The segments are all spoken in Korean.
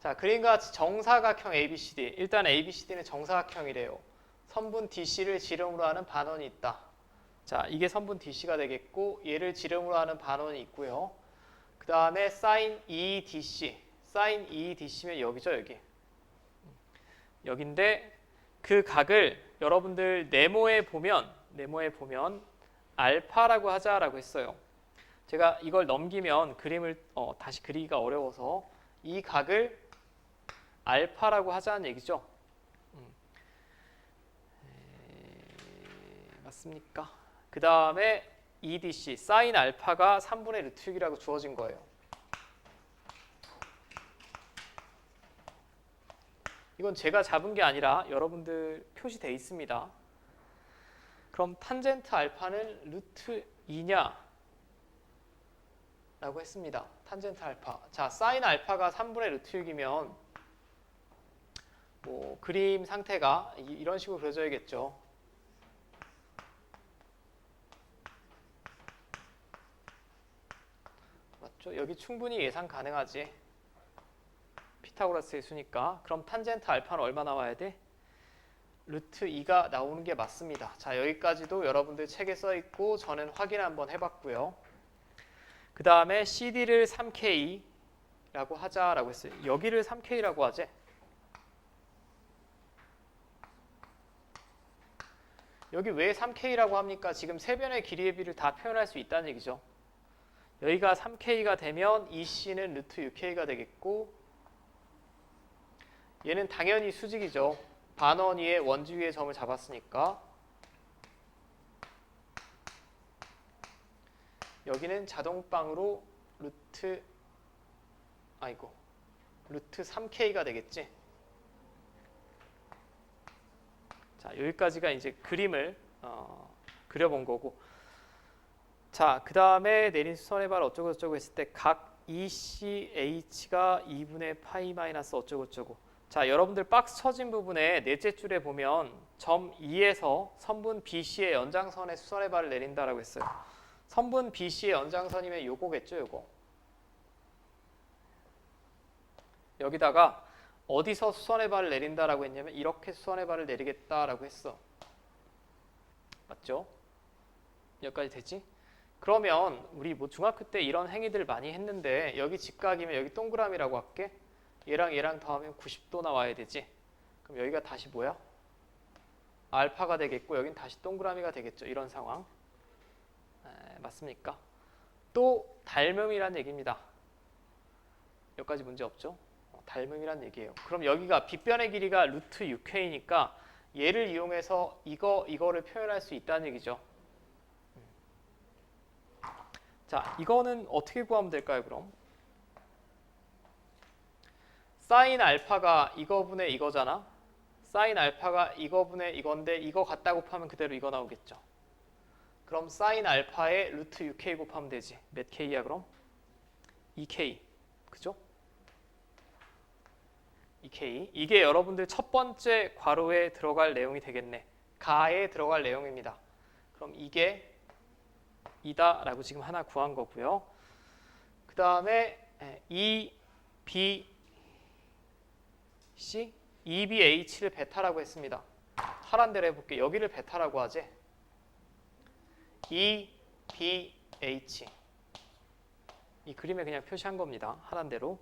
자, 그림과 같이 정사각형 ABCD. 일단 ABCD는 정사각형이래요. 선분 DC를 지름으로 하는 반원이 있다. 자, 이게 선분 DC가 되겠고 얘를 지름으로 하는 반원이 있고요. 그 다음에 sin EDC. sin EDC면 여기죠, 여기. 여긴데 그 각을 여러분들 네모에 보면 네모에 보면 알파라고 하자라고 했어요. 제가 이걸 넘기면 그림을 어, 다시 그리기가 어려워서 이 각을 알파라고 하자는 얘기죠. 음. 에, 맞습니까? 그 다음에 EDC 사인 알파가 3분의 루트 6이라고 주어진 거예요. 이건 제가 잡은 게 아니라 여러분들 표시돼 있습니다. 그럼 탄젠트 알파는 루트 2냐? 라고 했습니다. 탄젠트 알파. 자, 사인 알파가 3분의 루트 6이면 뭐 그림 상태가 이- 이런 식으로 그려져야겠죠. 맞죠? 여기 충분히 예상 가능하지. 피타고라스의 수니까. 그럼 탄젠트 알파는 얼마 나와야 돼? 루트 2가 나오는 게 맞습니다. 자, 여기까지도 여러분들 책에 써 있고 저는 확인 한번 해봤고요. 그 다음에 CD를 3K라고 하자라고 했어요. 여기를 3K라고 하재. 여기 왜 3K라고 합니까? 지금 세 변의 길이의 비를 다 표현할 수 있다는 얘기죠. 여기가 3K가 되면 EC는 루트 6K가 되겠고 얘는 당연히 수직이죠. 반원 위에 원지 위에 점을 잡았으니까 여기는 자동방으로 루트 아이고 루트 3K가 되겠지. 자 여기까지가 이제 그림을 어, 그려본 거고. 자 그 다음에 내린 수선의 발 어쩌고 저쩌고 했을 때 각 ECH가 2분의 파이 마이너스 어쩌고 저쩌고. 자 여러분들 박스 쳐진 부분에 넷째 줄에 보면 점 2에서 선분 BC의 연장선에 수선의 발을 내린다라고 했어요. 선분 BC의 연장선이면 요거겠죠 요거? 여기다가 어디서 수선의 발을 내린다라고 했냐면 이렇게 수선의 발을 내리겠다라고 했어. 맞죠? 여기까지 되지? 그러면 우리 뭐 중학교 때 이런 행위들 많이 했는데 여기 직각이면 여기 동그라미라고 할게. 얘랑 얘랑 더하면 90도 나와야 되지. 그럼 여기가 다시 뭐야? 알파가 되겠고 여긴 다시 동그라미가 되겠죠. 이런 상황. 에, 맞습니까? 또 닮음이란 얘기입니다. 여기까지 문제 없죠? 닮음이란 얘기예요. 그럼 여기가 빗변의 길이가 루트 6회이니까 얘를 이용해서 이거 이거를 표현할 수 있다는 얘기죠. 음. 자, 이거는 어떻게 구하면 될까요, 그럼? 사인 알파가 이거분의 이거잖아. 사인 알파가 이거분의 이건데 이거 갖다 곱하면 그대로 이거 나오겠죠. 그럼 사인 알파에 루트 6k 곱하면 되지. 몇 k야 그럼? 2k. 그죠? 2K. 이게 여러분들 첫 번째 괄호에 들어갈 내용이 되겠네. 가에 들어갈 내용입니다. 그럼 이게 이다라고 지금 하나 구한 거고요. 그 다음에 E, B, C, E, B, H를 베타라고 했습니다. 하란 대로 해볼게. 여기를 베타라고 하지. E, B, H. 이 그림에 그냥 표시한 겁니다. 하란 대로.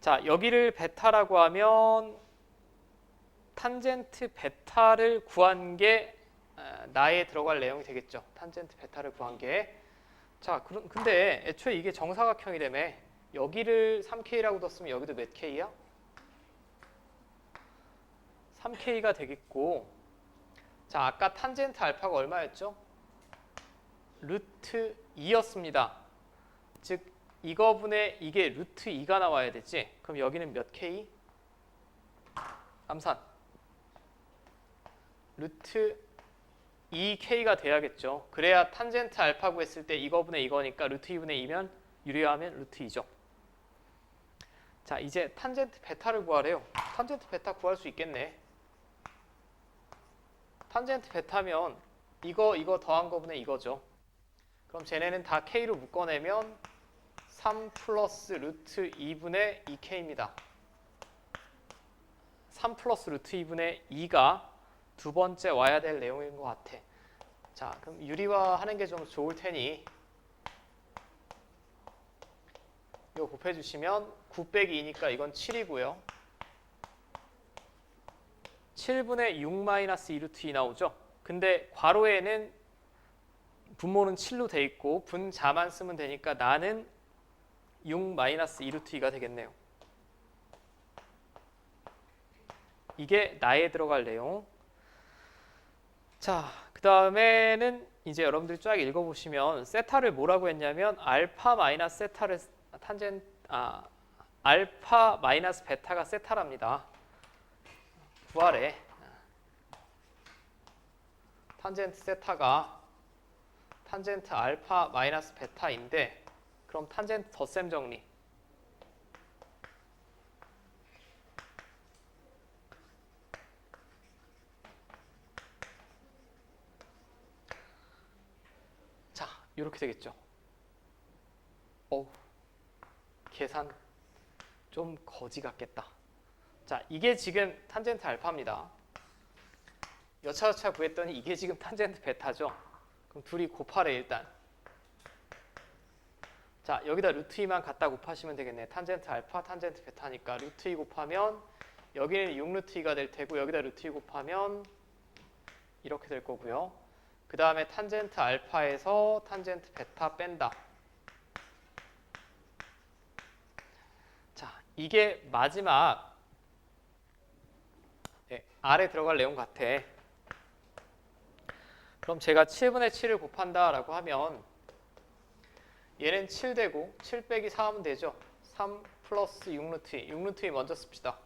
자, 여기를 베타라고 하면 탄젠트 베타를 구한 게 아, 나에 들어갈 내용이 되겠죠. 탄젠트 베타를 구한 게. 자, 그럼 근데 애초에 이게 정사각형이라며 여기를 3K라고 뒀으면 여기도 몇 K야? 3K가 되겠고 자, 아까 탄젠트 알파가 얼마였죠? 루트 2였습니다. 즉 이거분의 이게 루트 2가 나와야 되지. 그럼 여기는 몇 k? 암산. 루트 2k가 돼야겠죠. 그래야 탄젠트 알파 구했을 때 이거분의 이거니까 루트 2분의 2면 유리하면 루트 2죠. 자, 이제 탄젠트 베타를 구하래요. 탄젠트 베타 구할 수 있겠네. 탄젠트 베타면 이거 이거 더한 거분의 이거죠. 그럼 쟤네는 다 k로 묶어내면 3 플러스 루트 2분의 2k입니다. 3 플러스 루트 2분의 2가 두 번째 와야 될 내용인 것 같아. 자, 그럼 유리화하는 게 좀 좋을 테니 이거 곱해주시면 9 빼기 2니까 이건 7이고요. 7분의 6 마이너스 2 루트 2 나오죠. 근데 괄호에는 분모는 7로 돼 있고 분자만 쓰면 되니까 나는 6 마이너스 2 루트 2가 되겠네요. 이게 나에 들어갈 내용. 자, 그 다음에는 이제 여러분들이 쫙 읽어보시면 세타를 뭐라고 했냐면 알파 마이너스 세타를 탄젠 아 알파 마이너스 베타가 세타랍니다. 구하래. 탄젠트 세타가 탄젠트 알파 마이너스 베타인데 그럼 탄젠트 덧셈 정리. 자, 이렇게 되겠죠. 어우, 계산 좀 거지 같겠다. 자, 이게 지금 탄젠트 알파입니다. 여차저차 구했더니 이게 지금 탄젠트 베타죠. 그럼 둘이 곱하래 일단. 자, 여기다 루트 2만 갖다 곱하시면 되겠네. 탄젠트 알파, 탄젠트 베타니까 루트 2 곱하면 여기는 6 루트 2가 될 테고 여기다 루트 2 곱하면 이렇게 될 거고요. 그 다음에 탄젠트 알파에서 탄젠트 베타 뺀다. 자, 이게 마지막 네, 아래 들어갈 내용 같아. 그럼 제가 7분의 7을 곱한다 라고 하면 얘는 7 되고 7 빼기 4 하면 되죠. 3 플러스 6 루트 2. 6 루트 2 먼저 씁시다.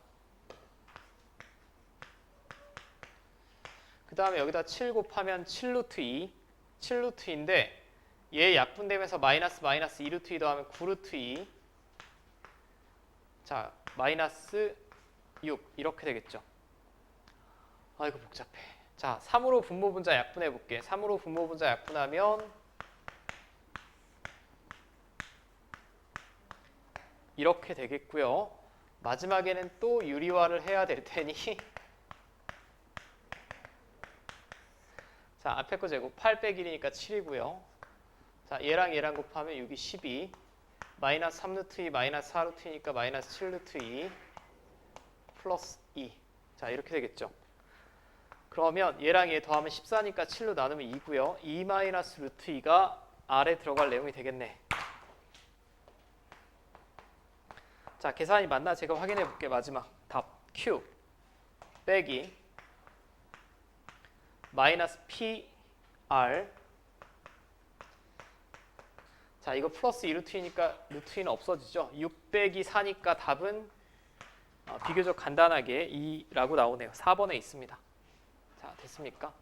그 다음에 여기다 7 곱하면 7 루트 2. 7 루트 2인데 얘 약분되면서 마이너스 마이너스 2 루트 2 더하면 9 루트 2. 자, 마이너스 6 이렇게 되겠죠. 아이고 복잡해. 자, 3으로 분모 분자 약분해 볼게. 3으로 분모 분자 약분하면 이렇게 되겠고요. 마지막에는 또 유리화를 해야 될 테니 자, 앞에 거 제곱 8 빼기 1이니까 7이고요. 자, 얘랑 얘랑 곱하면 6이 12 마이너스 3 루트 2 마이너스 4 루트 2니까 마이너스 7 루트 2 플러스 2 자, 이렇게 되겠죠. 그러면 얘랑 얘 더하면 14니까 7로 나누면 2고요. 2 마이너스 루트 2가 아래 들어갈 내용이 되겠네. 자, 계산이 맞나 제가 확인해 볼게. 마지막 답 Q 빼기 마이너스 PR 자, 이거 플러스 2 루트 2니까 루트 2는 없어지죠. 6 빼기 4니까 답은 어, 비교적 간단하게 2라고 나오네요. 4번에 있습니다. 자, 됐습니까?